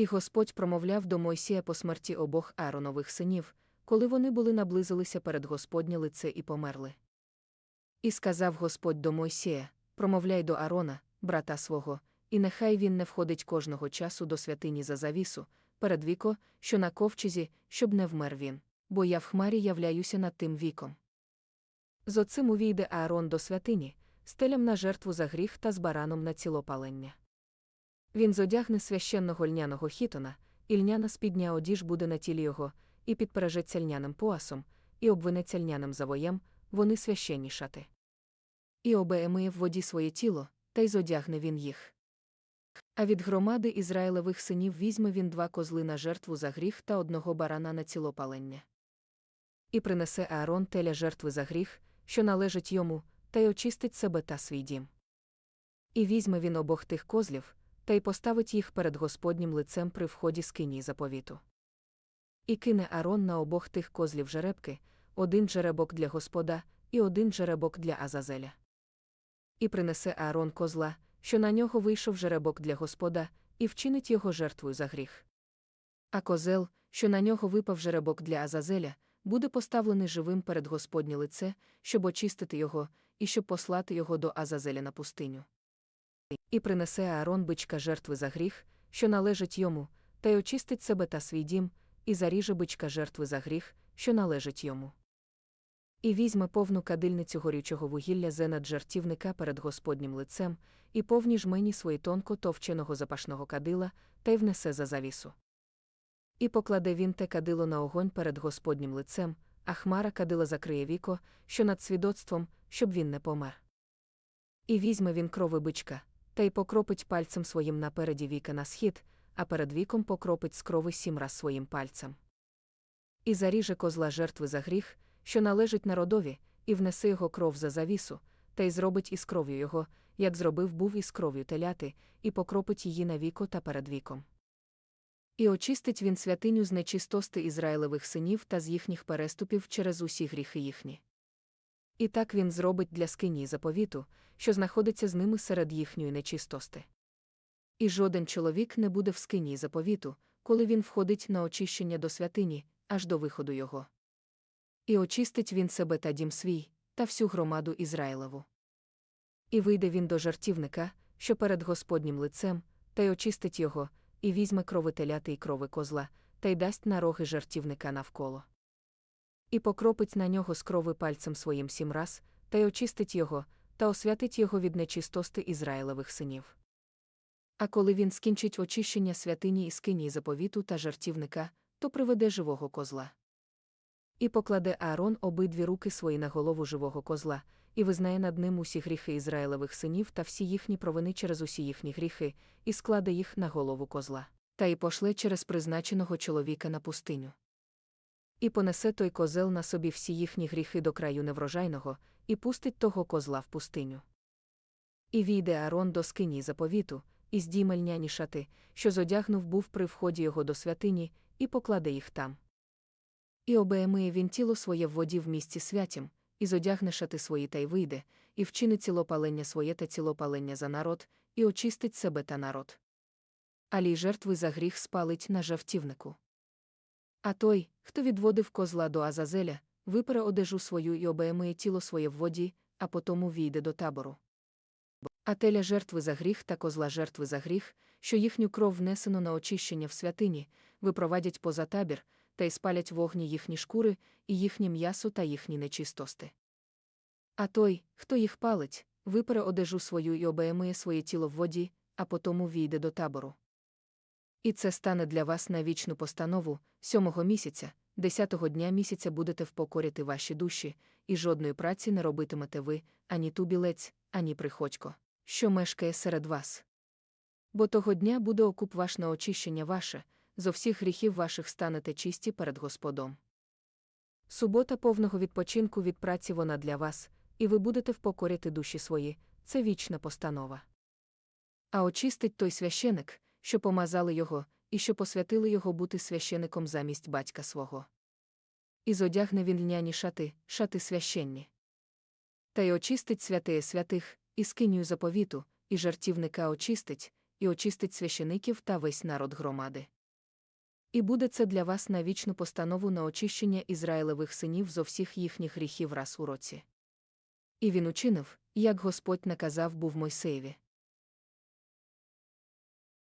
І Господь промовляв до Мойсія по смерті обох Ааронових синів, коли вони були наблизилися перед Господнє лице і померли. І сказав Господь до Мойсія: промовляй до Аарона, брата свого, і нехай він не входить кожного часу до святині за завісу, перед віко, що на ковчезі, щоб не вмер він, бо я в хмарі являюся над тим віком. З оцим увійде Аарон до святині, стелям на жертву за гріх та з бараном на цілопалення. Він зодягне священного льняного хітона, і льняна спідня одіж буде на тілі його, і підпережеться льняним поасом, і обвинеться льняним завоєм, вони священні шати. І обеемиє в воді своє тіло, та й зодягне він їх. А від громади Ізраїлевих синів візьме він два козли на жертву за гріх та одного барана на цілопалення. І принесе Аарон теля жертви за гріх, що належить йому, та й очистить себе та свій дім. І візьме він обох тих козлів, та й поставить їх перед Господнім лицем при вході скині заповіту. І кине Арон на обох тих козлів жеребки, один жеребок для Господа і один жеребок для Азазеля. І принесе Аарон козла, що на нього вийшов жеребок для Господа, і вчинить його жертвою за гріх. А козел, що на нього випав жеребок для Азазеля, буде поставлений живим перед Господнє лице, щоб очистити його, і щоб послати його до Азазеля на пустиню. І принесе Аарон бичка жертви за гріх, що належить йому, та й очистить себе та свій дім, і заріже бичка жертви за гріх, що належить йому. І візьме повну кадильницю горючого вугілля зенад жартівника перед Господнім лицем, і повні жмені свої тонко товченого запашного кадила, та й внесе за завісу. І покладе він те кадило на огонь перед Господнім лицем, а хмара кадила закриє віко, що над свідоцтвом, щоб він не помер. І візьме він крови бичка, та й покропить пальцем своїм напереді віка на схід, а перед віком покропить з крови сім раз своїм пальцем. І заріже козла жертви за гріх, що належить народові, і внесе його кров за завісу, та й зробить із кров'ю його, як зробив був із кров'ю теляти, і покропить її на віко та перед віком. І очистить він святиню з нечистости Ізраїлевих синів та з їхніх переступів через усі гріхи їхні. І так він зробить для скині заповіту, що знаходиться з ними серед їхньої нечистости. І жоден чоловік не буде в скині заповіту, коли він входить на очищення до святині, аж до виходу його. І очистить він себе та дім свій, та всю громаду Ізраїлеву. І вийде він до жартівника, що перед Господнім лицем, та й очистить його, і візьме крови теляти й крови козла, та й дасть на роги жартівника навколо. І покропить на нього з крови пальцем своїм сім раз, та й очистить його, та освятить його від нечистости Ізраїлевих синів. А коли він скінчить очищення святині і скині заповіту та жартівника, то приведе живого козла. І покладе Аарон обидві руки свої на голову живого козла, і визнає над ним усі гріхи Ізраїлевих синів та всі їхні провини через усі їхні гріхи, і складе їх на голову козла, та й пошле через призначеного чоловіка на пустиню. І понесе той козел на собі всі їхні гріхи до краю неврожайного, і пустить того козла в пустиню. І війде Аарон до скині заповіту, і здійме льняні шати, що зодягнув був при вході його до святині, і покладе їх там. І обеємиє він тіло своє в воді в місці святім, і зодягне шати свої та й вийде, і вчинить цілопалення своє та цілопалення за народ, і очистить себе та народ. Алі жертви за гріх спалить на жавтівнику. А той, хто відводив козла до Азазеля, випере одежу свою і обеємиє тіло своє в воді, а потому війде до табору. А теля жертви за гріх та козла жертви за гріх, що їхню кров внесено на очищення в святині, випровадять поза табір, та й спалять вогні їхні шкури, і їхнє м'ясо та їхні нечистости. А той, хто їх палить, випере одежу свою і обеємує своє тіло в воді, а потому війде до табору. І це стане для вас на вічну постанову сьомого місяця, десятого дня місяця будете впокорити ваші душі, і жодної праці не робитимете ви, ані тубілець, ані приходько, що мешкає серед вас. Бо того дня буде окуп ваш на очищення ваше, зо всіх гріхів ваших станете чисті перед Господом. Субота повного відпочинку від праці вона для вас, і ви будете впокорити душі свої, це вічна постанова. А очистить той священик, що помазали його, і що посвятили його бути священиком замість батька свого. І зодягне він льняні шати, шати священні. Та й очистить святеє святих, і скиню заповіту, і жартівника очистить, і очистить священиків та весь народ громади. І буде це для вас на вічну постанову на очищення Ізраїлевих синів зо всіх їхніх гріхів раз у році. І він учинив, як Господь наказав був Мойсеєві.